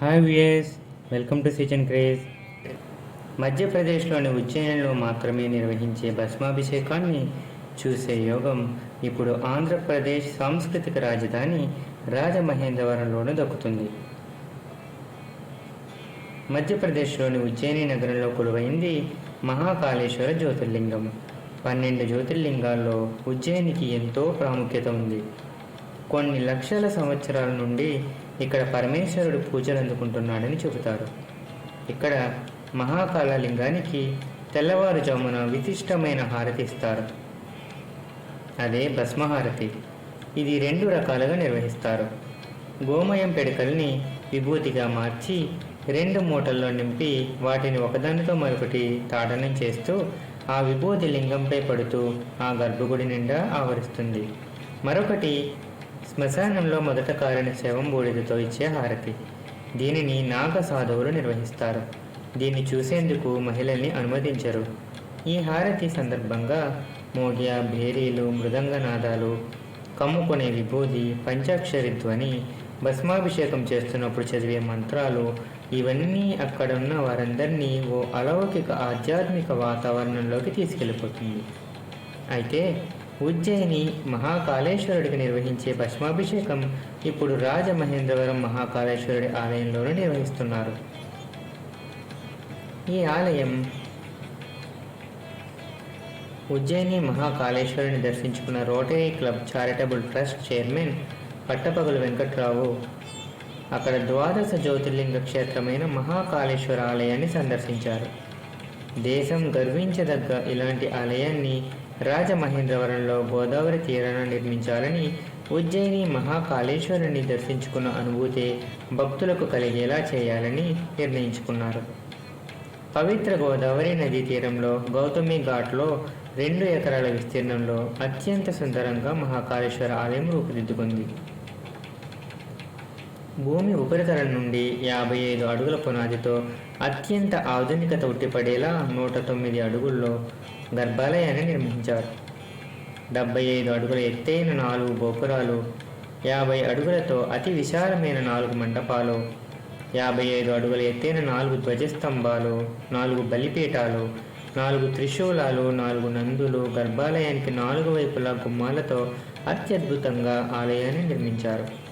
Hi viewers welcome to సిచన్ craze మధ్యప్రదేశ్లోని ఉజ్జయినిలో మాత్రమే నిర్వహించే భస్మాభిషేకాన్ని చూసే యోగం ఇప్పుడు ఆంధ్రప్రదేశ్ సాంస్కృతిక రాజధాని రాజమహేంద్రవరంలోనూ దక్కుతుంది. మధ్యప్రదేశ్లోని ఉజ్జయిని నగరంలో కొలువైంది మహాకాళేశ్వర జ్యోతిర్లింగం. పన్నెండు జ్యోతిర్లింగాల్లో ఉజ్జయినికి ఎంతో ప్రాముఖ్యత ఉంది. కొన్ని లక్షల సంవత్సరాల నుండి ఇక్కడ పరమేశ్వరుడు పూజలు అందుకుంటున్నాడని చెబుతారు. ఇక్కడ మహాకాళ లింగానికి తెల్లవారుజామున విశిష్టమైన హారతి ఇస్తారు. అదే భస్మహారతి. ఇది రెండు రకాలుగా నిర్వహిస్తారు. గోమయం పిడకల్ని విభూతిగా మార్చి రెండు మూటల్లో నింపి వాటిని ఒకదానితో మరొకటి తాడనం చేస్తూ ఆ విభూతి లింగంపై పడుతూ ఆ గర్భగుడి నిండా ఆవరిస్తుంది. మరొకటి శ్మశానంలో మొదట కారిన శవం బూడిదతో ఇచ్చే హారతి. దీనిని నాగ సాధువులు నిర్వహిస్తారు. దీన్ని చూసేందుకు మహిళల్ని అనుమతించరు. ఈ హారతి సందర్భంగా మోగ్య భేరీలు మృదంగనాదాలు కమ్ముకునే విభూది పంచాక్షరి ధ్వని భస్మాభిషేకం చేస్తున్నప్పుడు చదివే మంత్రాలు ఇవన్నీ అక్కడున్న వారందరినీ ఓ అలౌకిక ఆధ్యాత్మిక వాతావరణంలోకి తీసుకెళ్ళిపోతుంది. అయితే ఉజ్జయిని మహాకాళేశ్వరుడికి నిర్వహించే భస్మాభిషేకం ఇప్పుడు రాజమహేంద్రవరం మహాకాళేశ్వరుడి ఆలయంలోనే నిర్వహిస్తున్నారు. ఈ ఆలయం ఉజ్జయిని మహాకాళేశ్వరుని దర్శించుకున్న rotary club charitable trust chairman Pattapagalu Venkatrao అక్కడ ద్వాదశ జ్యోతిర్లింగ క్షేత్రమైన మహాకాళేశ్వర ఆలయాన్ని సందర్శించారు. దేశం గర్వించదగ్గ ఇలాంటి ఆలయాన్ని రాజమహేంద్రవరంలో గోదావరి తీరాన నిర్మించాలని ఉజ్జయిని మహాకాళేశ్వరుని దర్శించుకున్న అనుభూతి భక్తులకు కలిగేలా చేయాలని నిర్ణయించుకున్నారు. పవిత్ర గోదావరి నదీ తీరంలో గౌతమి ఘాట్లో రెండు ఎకరాల విస్తీర్ణంలో అత్యంత సుందరంగా మహాకాళేశ్వర ఆలయం రూపుదిద్దుకుంది. భూమి ఉపరితలం నుండి యాభై ఐదు అడుగుల పునాదితో అత్యంత ఆధునికత ఉట్టిపడేలా నూట తొమ్మిది అడుగుల్లో గర్భాలయాన్ని నిర్మించారు. డెబ్బై ఐదు అడుగుల ఎత్తైన నాలుగు గోపురాలు యాభై అడుగులతో అతి విశాలమైన నాలుగు మండపాలు యాభై ఐదు అడుగుల ఎత్తైన నాలుగు ధ్వజస్తంభాలు నాలుగు బలిపీఠాలు నాలుగు త్రిశూలాలు నాలుగు నందులు గర్భాలయానికి నాలుగు వైపులా గుమ్మాలతో అత్యద్భుతంగా ఆలయాన్ని నిర్మించారు.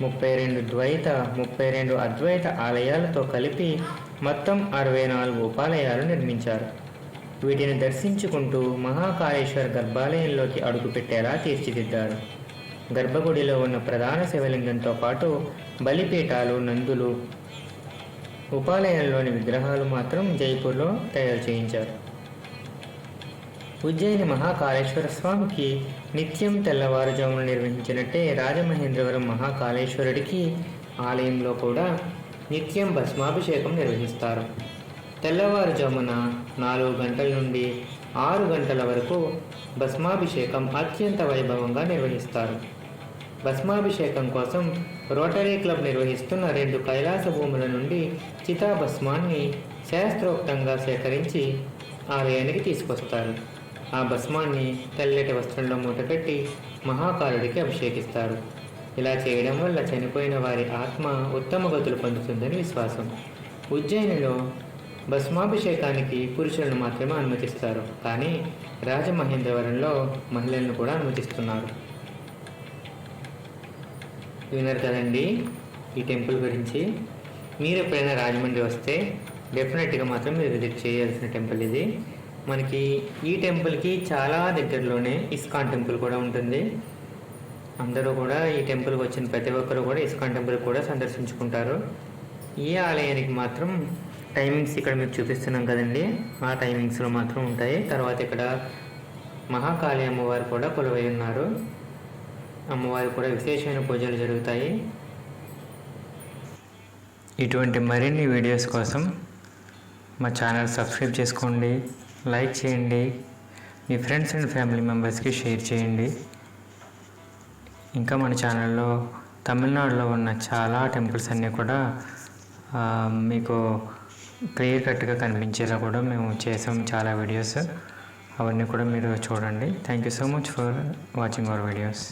ముప్పై రెండు ద్వైత ముప్పై రెండు అద్వైత ఆలయాలతో కలిపి మొత్తం అరవై నాలుగు ఉపాలయాలు నిర్మించారు. వీటిని దర్శించుకుంటూ మహాకాళేశ్వర గర్భాలయంలోకి అడుగుపెట్టేలా తీర్చిదిద్దారు. గర్భగుడిలో ఉన్న ప్రధాన శివలింగంతో పాటు బలిపీఠాలు నందులు ఉపాలయంలోని విగ్రహాలు మాత్రం జైపూర్లో తయారు చేయించారు. ఉజ్జయిని మహాకాళేశ్వర స్వామికి నిత్యం తెల్లవారుజామున నిర్వహించినట్టే రాజమహేంద్రవరం మహాకాళేశ్వరుడికి ఆలయంలో కూడా నిత్యం భస్మాభిషేకం నిర్వహిస్తారు. తెల్లవారుజామున నాలుగు గంటల నుండి ఆరు గంటల వరకు భస్మాభిషేకం అత్యంత వైభవంగా నిర్వహిస్తారు. భస్మాభిషేకం కోసం రోటరీ క్లబ్ నిర్వహిస్తున్న రెండు కైలాస భూముల నుండి చితాభస్మాన్ని శాస్త్రోక్తంగా సేకరించి ఆలయానికి తీసుకొస్తారు. ఆ భస్మాన్ని తెల్లటి వస్త్రంలో మూటకట్టి మహాకాలుడికి అభిషేకిస్తారు. ఇలా చేయడం వల్ల చనిపోయిన వారి ఆత్మ ఉత్తమ గతులు పొందుతుందని విశ్వాసం. ఉజ్జయినిలో భస్మాభిషేకానికి పురుషులను మాత్రమే అనుమతిస్తారు. కానీ రాజమహేంద్రవరంలో మహిళలను కూడా అనుమతిస్తున్నారు. విన్నారు కదండి ఈ టెంపుల్ గురించి? మీరు ఎప్పుడైనా రాజమండ్రి వస్తే డెఫినెట్గా మాత్రం మీరు విజిట్ చేయాల్సిన టెంపుల్ ఇది. మనకి ఈ టెంపుల్కి చాలా దగ్గరలోనే ఇస్కాన్ టెంపుల్ కూడా ఉంటుంది. అందరూ కూడా ఈ టెంపుల్కి వచ్చిన ప్రతి ఒక్కరు కూడా ఇస్కాన్ టెంపుల్ కూడా సందర్శించుకుంటారు. ఈ ఆలయానికి మాత్రం టైమింగ్స్ ఇక్కడ మీకు చూపిస్తున్నాం కదండి. ఆ టైమింగ్స్లో మాత్రం ఉంటాయి. తర్వాత ఇక్కడ మహాకాళి అమ్మవారు కూడా కొలువై ఉన్నారు. అమ్మవారి కూడా విశేషమైన పూజలు జరుగుతాయి. ఇటువంటి మరిన్ని వీడియోస్ కోసం మా ఛానల్ సబ్స్క్రైబ్ చేసుకోండి. లైక్ చేయండి. మీ ఫ్రెండ్స్ అండ్ ఫ్యామిలీ మెంబర్స్కి షేర్ చేయండి. ఇంకా మన ఛానల్లో తమిళనాడులో ఉన్న చాలా టెంపుల్స్ అన్నీ కూడా మీకు క్లియర్ కట్గా కనిపించేలా కూడా మేము చేసాం చాలా వీడియోస్. అవన్నీ కూడా మీరు చూడండి. Thank you so much for watching our videos.